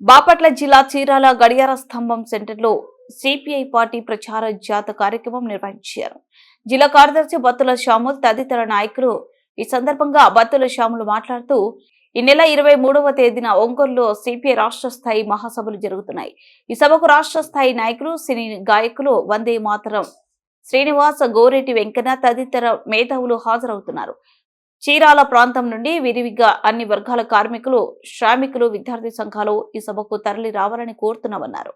బాపట్ల జిల్లా చీరాల గడియార స్తంభం సెంటర్లో సిపిఐ పార్టీ ప్రచార జాత కార్యక్రమం నిర్వహించారు. జిల్లా కార్యదర్శి బత్తుల శ్యాముల్ తదితర నాయకులు ఈ సందర్భంగా బత్తుల శ్యాములు మాట్లాడుతూ ఈ నెల ఇరవై మూడవ తేదీన ఒంగోలులో సిపిఐ రాష్ట్ర స్థాయి మహాసభలు జరుగుతున్నాయి. ఈ సభకు రాష్ట్ర స్థాయి నాయకులు సినీ గాయకులు వందే మాతరం శ్రీనివాస గోరెటి వెంకన్న తదితర మేధావులు హాజరవుతున్నారు. చీరాల ప్రాంతం నుండి విరివిగా అన్ని వర్గాల కార్మికులు శ్రామికులు విద్యార్థి సంఘాలు ఈ సభకు తరలి రావాలని కోరుతున్నామన్నారు.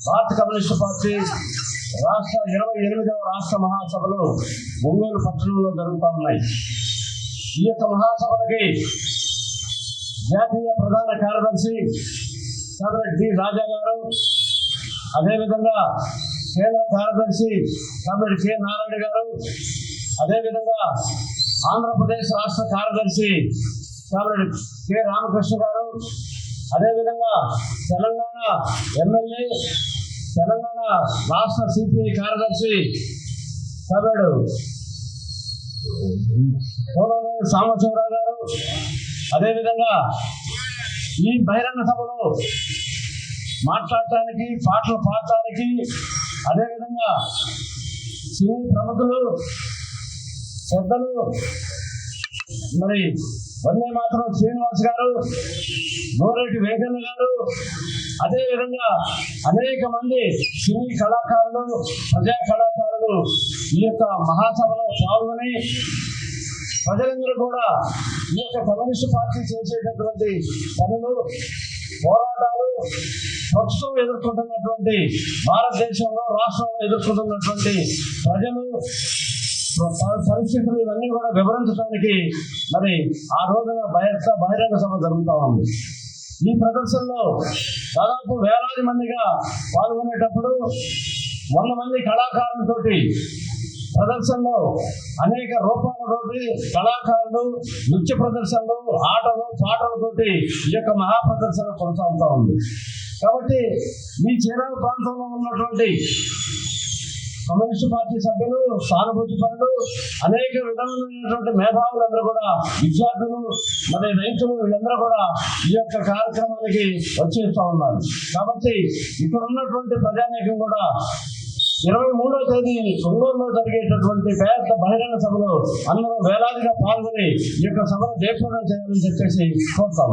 భారత కమ్యూనిస్ట్ పార్టీ రాష్ట్ర ఇరవై ఎనిమిదవ రాష్ట్ర మహాసభలు ఒంగోలు పట్టణంలో జరుగుతూ ఉన్నాయి. ఈ యొక్క మహాసభలకి జాతీయ ప్రధాన కార్యదర్శి కామ్రేడ్ డి రాజా గారు అదేవిధంగా కేంద్ర కార్యదర్శి కామ్రేడ్ కె నారాయణ గారు అదేవిధంగా ఆంధ్రప్రదేశ్ రాష్ట్ర కార్యదర్శి కామ్రేడ్ కె రామకృష్ణ గారు అదేవిధంగా తెలంగాణ ఎమ్మెల్యే తెలంగాణ రాష్ట్ర సిపిఐ కార్యదర్శి సభ్యుడు పోలవరం సాంబశివరావు గారు. అదేవిధంగా ఈ బహిరంగ సభలో మాట్లాడటానికి పాటలు పాడటానికి అదేవిధంగా సినీ ప్రముఖులు పెద్దలు మరి వందే మాత్రం శ్రీనివాస్ గారు గోరెడ్డి వెంకన్న గారు అదేవిధంగా అనేక మంది సినీ కళాకారులు ప్రజా కళాకారులు ఈ యొక్క మహాసభలో పాల్గొని ప్రజలందరూ కూడా ఈ యొక్క కమ్యూనిస్ట్ పార్టీ చేసేటటువంటి పనులు పోరాటాలు ప్రస్తుతం ఎదుర్కొంటున్నటువంటి భారతదేశంలో రాష్ట్రంలో ఎదుర్కొంటున్నటువంటి ప్రజలు పరిస్థితులు ఇవన్నీ కూడా వివరించడానికి మరి ఆ రోజున బహిర్త బహిరంగ సభ జరుగుతూ ఉంది. ఈ ప్రదర్శనలో దాదాపు వేలాది మందిగా పాల్గొనేటప్పుడు వంద మంది కళాకారులతోటి ప్రదర్శనలో అనేక రూపాలతోటి కళాకారులు నృత్య ప్రదర్శనలు ఆటలు పాటలతోటి ఈ యొక్క మహా ప్రదర్శన కొనసాగుతూ ఉంది. కాబట్టి మీ చీరాల ప్రాంతంలో ఉన్నటువంటి కమ్యూనిస్ట్ పార్టీ సభ్యులు సానుభూతి పనులు అనేక విధమైనటువంటి మేధావులందరూ కూడా విద్యార్థులు మరి రైతులు వీళ్ళందరూ కూడా ఈ యొక్క కార్యక్రమానికి వచ్చేస్తూ ఉన్నారు. కాబట్టి ఇక్కడ ఉన్నటువంటి ప్రజానీకం కూడా ఇరవై మూడో తేదీ ఒంగోలులో జరిగేటటువంటి పెద్ద బహిరంగ సభలో అందరూ వేలాదిగా పాల్గొని ఈ యొక్క సభను జయప్రదం చేయాలని చెప్పేసి కోరుతా